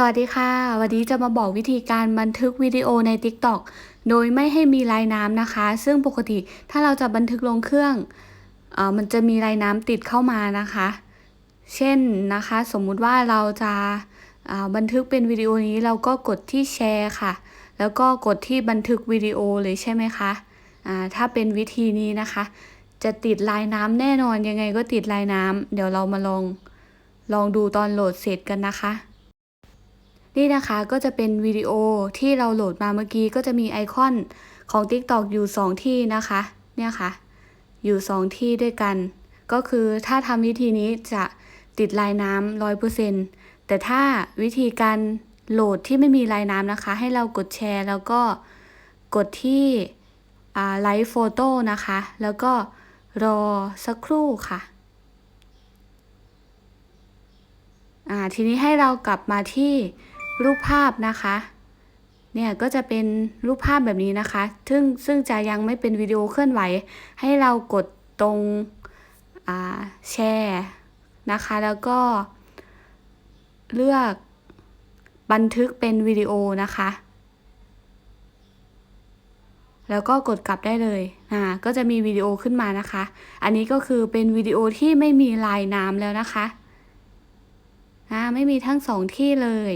สวัสดีค่ะ วันนี้จะมาบอกวิธีการบันทึกวิดีโอใน TikTok โดยไม่ให้มีลายน้ำนะคะ ซึ่งปกติถ้าเราจะบันทึกลงเครื่องออมันจะมีลายน้ำติดเข้ามานะคะ เช่นนะคะ สมมุติว่าเราจะาบันทึกเป็นวิดีโอนี้เราก็กดที่แชร์ค่ะ แล้วก็กดที่บันทึกวิดีโอเลยใช่ไหมคะถ้าเป็นวิธีนี้นะคะ จะติดลายน้ำแน่นอนยังไงก็ติดลายน้ำเดี๋ยวเรามาลองลองดูตอนโหลดเสร็จกันนะคะ นี่นะคะก็จะเป็นวิดีโอที่เราโหลดมาเมื่อกี้ก็จะมีไอคอนของ TikTok อยู่ 2 ที่นะคะ เนี่ยค่ะ อยู่ 2 ที่ด้วยกัน ก็คือถ้าทำวิธีนี้จะติดลายน้ำร้อยเปอร์เซ็นต์แต่ถ้าวิธีการโหลดที่ไม่มีลายน้ำนะคะ ให้เรากดแชร์แล้วก็กดที่ไลฟ์โฟโต้นะคะ แล้วก็รอสักครู่ค่ะอ่าทีนี้ให้เรากลับมาที่ รูปภาพนะคะ เนี่ยก็จะเป็นรูปภาพแบบนี้นะคะ ซึ่งซึ่งจะยังไม่เป็นวิดีโอเคลื่อนไหว ให้เรากดตรงแชร์นะคะ แล้วก็เลือกบันทึกเป็นวิดีโอนะคะ แล้วก็กดกลับได้เลยอ่าก็จะมีวิดีโอขึ้นมานะคะ อันนี้ก็คือเป็นวิดีโอที่ไม่มีลายน้ำแล้วนะคะอ่าไม่มีทั้งสองที่เลย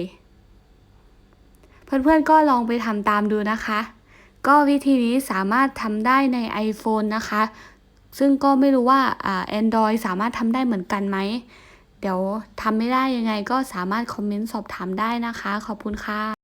เพื่อนๆก็ลองไปทำตามดูนะคะ ก็วิธีนี้สามารถทำได้ใน iPhone นะคะ ซึ่งก็ไม่รู้ว่าอ่า Android สามารถทำได้เหมือนกันไหม เดี๋ยวทำไม่ได้ยังไงก็สามารถคอมเมนต์สอบถามได้นะคะ ขอบคุณค่ะ